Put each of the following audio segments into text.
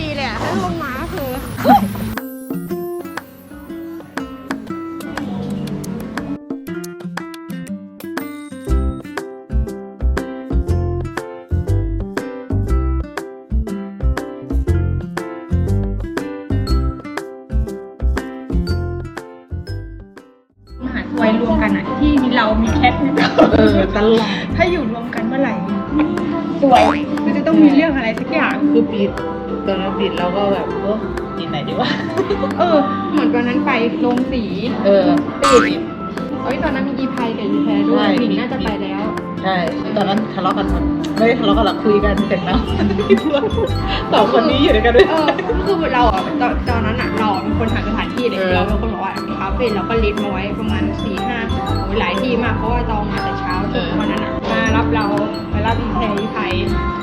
ดีเลยอะถ้าลงมาก็คือ มหาวัยรวมกันอะที่มีเรามีแคทมีเราเออตลอดถ้าอยู่รวมกันเมื่อไหร่สวยมันจะต้องมีเรื่องอะไรสักอย่าง คือปิด ตอนนั้นปิดเราก็แบบเออปิดไหนดีวะ เออ เหมือนตอนนั้นไปลงสีเออปิดเอ้ยตอนนั้นมียีไพกับยีแพรด้วยใช่หนิงน่าจะไปแล้ว ใช่ ตอนนั้นทะเลาะกันไม่ได้ทะเลาะกันหรอกคุยกันเสร็จแล้วสองคนนี้อยู่ด้วยกันด้วยเออคือเราอะตอนตอนนั้นอะเราเป็นคนหาสถานที่เลยเออเราเป็นคนบอกว่าคาเฟ่เราก็ลิสต์มาไว้ประมาณสี่ห้าโอ้ยหลายที่มากเพราะว่าตองมาแต่เช้าจนวันนั้นอะมารับเรามารับอีแพรอีไพ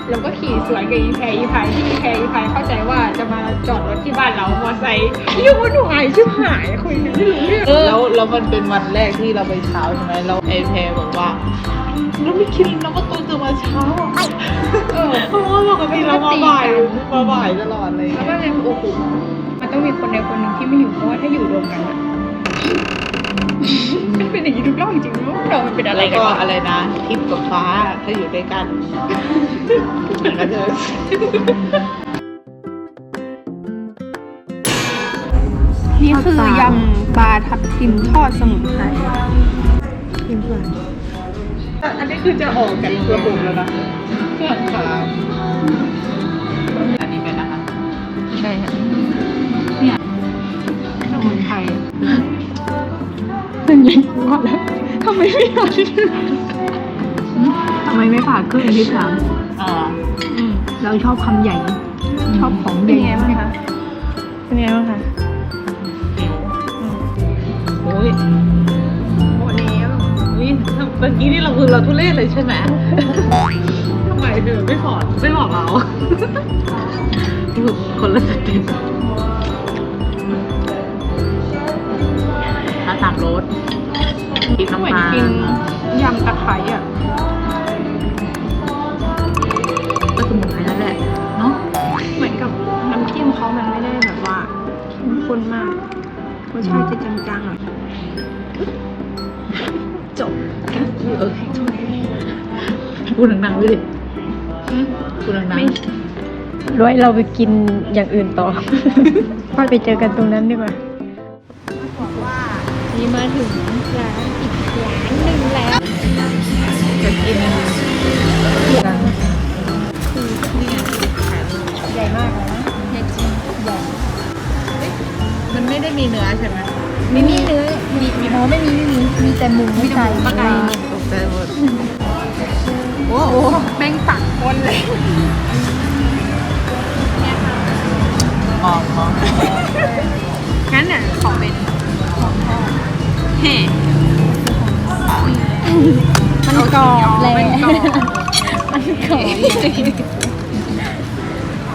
เราก็ขี่สวนกับอีแพรอีไพที่อีแพรอีไพเข้าใจว่าจะมาจอดรถที่บ้านเรามอไซค์ยุ่งวุ่นวายชิบหายคุยกันไม่รู้เรื่องแล้วแล้วมันเป็นวันแรกที่เราไปเช้าใช่ไหมเราไอแพรบอกว่าเราไม่คิดเราก็ตื่นตื่นมาเช้าอะเออเพราะว่าปกติเรามาบ่ายมาบ่ายตลอดเลยแล้วก็เลยโอ้โหมันต้องมีคนใดคนหนึ่งที่ไม่อยู่เพราะว่าถ้าอยู่รวมกันอะมัน เป็นอย่างนี้ทุกรอบจริงๆว่าเรามันเป็นอะไรแล้วกันก็วะอะไรนะทิพย์กับฟ้าถ้าอยู่ด้วยกันมันก็จะนี่คือยำปลาทับทิมทอดสมุนไพรอันนี้คือจะออกกันตัวบุ๋มแล้วนะเพื่อนค่ะอันนี้เป็นนะคะ ใช่ค่ะ เป็นยังไงวะแล้วทำไมไม่ผ่าที่ทำไมไม่ผ่าครึ่งที่สามอ่าเราชอบคำใหญ่ ชอบของเป็นใหญ่ยังไงบ้างคะ เป็นยังไงบ้างคะโอ้ยหมดแล้วนี่เมื่อกี้นี่เราคือเราทุเรศเลยใช่ไหมทำไมเธอไม่สอนไม่บอกเรา คนละสเต็ป สามรสกินเหมือนน้ำปลากินยำตะไคร้อะก็สมุนไพรนั่นแหละเนาะเหมือนกับน้ำจิ้มเขามันไม่ได้แบบว่าเข้มข้นมากรสชาติจะจางๆอะจบเออพูดดังๆด้วยดิอืมพูดดังไม่ร้อยเราไปกินอย่างอื่นต่อพอไปเจอกันตรงนั้นดีกว่าบอกว่า นี่มาถึงร้านอีกร้านหนึ่งแล้วๆจะกินใหญ่มากเลยนะใหญ่จริงใหญ่มันไม่ได้มีเนื้อใช่ไหมไม่มีเนื้อมีมีอ๋อไม่มีไม่มีมีแต่หมูมีไก่ปลาไก่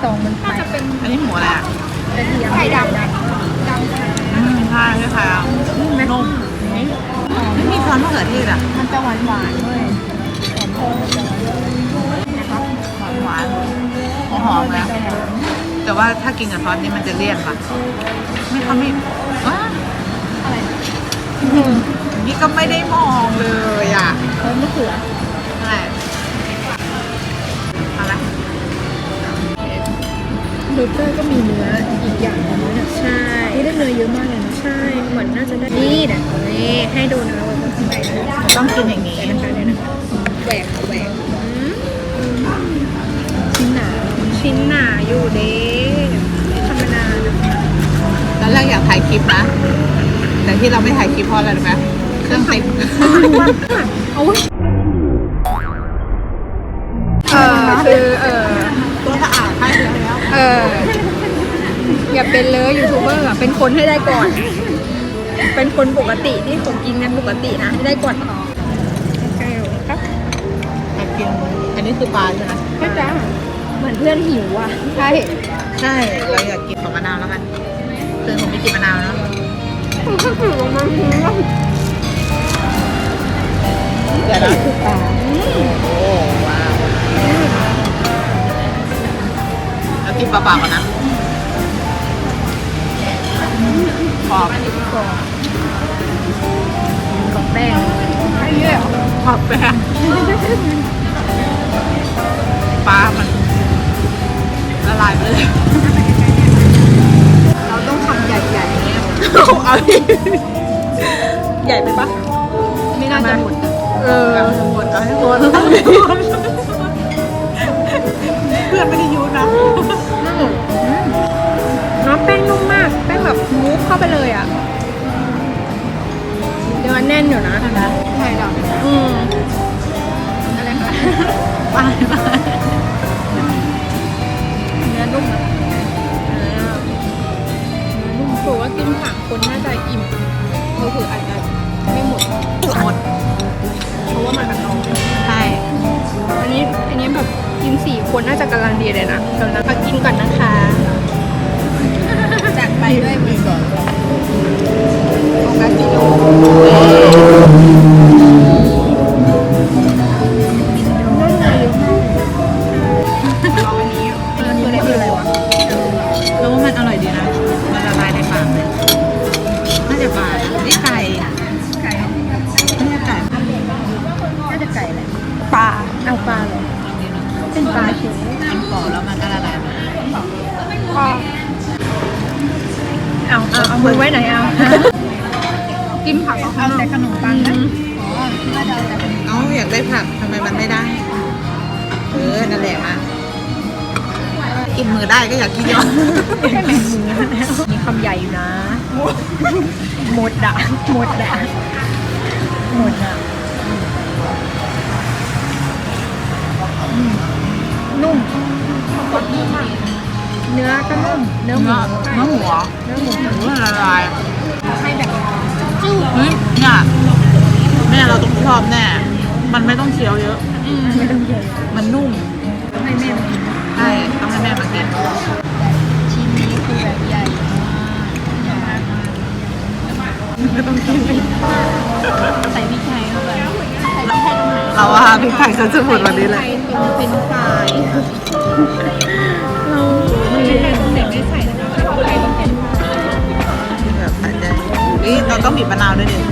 องมันไปน่าจะเป็นอันนี้หมูอะไรอะไข่ดำดำดำอืมใช่ใช่ค่ะนุ่มไม่มีซอสมะเขือเทศอะ มันจะหวานหวานๆด้วยหวานหอมหอมนะแต่ว่าถ้ากินกับซอสนี่มันจะเลี่ยนป่ะไม่เขาไม่ว้าอะไรนี่ก็ไม่ได้มองเลยอะเออมะเขือ เบอร์เกอร์ก็มีเนื้ออีกอย่างหนึงนะใช่ นี่ได้เนื้อเยอะมากเลยนะใช่เหมือนน่าจะได้นี่นะนี่ให้ดูนะว่ามันทำไมนะต้องกินอย่างนี้นะคะเนี่ยนะคะแหวกแหวกอืมชิ้นหนาชิ้นหนาอยู่เด้ไม่ธรรมดานะตอนแรกอยากถ่ายคลิปนะ แต่ที่เราไม่ถ่ายคลิปเพราะอะไรรู้ไหมเครื่องติดโอ้ย เออคือเออ ตัวสะอาดให้เย อะแล้วเออ อย่าเป็นเลยยูทูบเบอร์อะเป็นคนให้ได้ก่อน เป็นคนปกติที่ผมกินกันปกตินะให้ได้ก่อนพอโอเคครับอยากกินอันนี้คือปลาใช่ไหมใช่จ้าเหมือนเพื่อนหิวอะใช่ใช่เราอยากกินของมะนาวแล้วกันคือผมไม่กินมะนาวแล้วผมก็ถือว่ามันหิวเดี๋ยวนะคือปลาโอ้ กินเปล่าๆก่อนนะกรอบอันนี้ก็กรอบกับแป้งไอ้เหี้ยกรอบแป้งปลามันละลายไปเลย เราต้องทำใหญ่ๆเนี่ยเอาดิใหญ่ไปปะไม่น่าจะหมด เออหมดเอาให้หมดเพื่อนไม่ได้ยูนะ น้ำแป้งนุ่มมาก แป้งแบบมูฟเข้าไปเลยอะเนื้อแน่นอยู่นะใช่ไหมใช่หรออืมอะไรคะไปไปเนื้อนุ่มนะเออเนื้อนุ่มถือว่ากินสามคนน่าจะอิ่มเอออาจจะไม่หมดหมดเพราะว่ามันกับน้องใช่อันนี้อันนี้แบบ กินสี่คนน่าจะกำลังดีเลยนะเดี๋ยวนะคะกินก่อนนะคะ จากไปด้วยมือก่อน แต่ขนมปังนะอ๋อคิดว่าจะเอาแต่ขนมเอ้าอยากได้ผักทำไมมันไม่ได้ เออ นั่นแหละมากินมือได้ก็อยากกินเยอะมีคำใหญ่อยู่นะหมดอะหมดอะหมดอะอืมนุ่มกดนุ่มมากเนื้อก็นุ่ม เนื้อหมูเนื้อหมูเหรอเนื้อหมูหมูละลายให้แบบ เฮ้ยเนี่ยแม่เราต้องชอบแน่ มันไม่ต้องเคี้ยวเยอะ ไม่ต้องเยอะมันนุ่มให้แม่มากินใช่ต้องให้แม่มากินชิ้นนี้คือแบบใหญ่มากไม่ต้องกินใส่พริกไทยเข้าไปใส่พริกไทยตรงไหนเราว่าพริกไทยซะจะหมดวันนี้เลยใส่ตรงเป็นไฟราย นี่เราต้องบีบมะนาวด้วยเนี่ย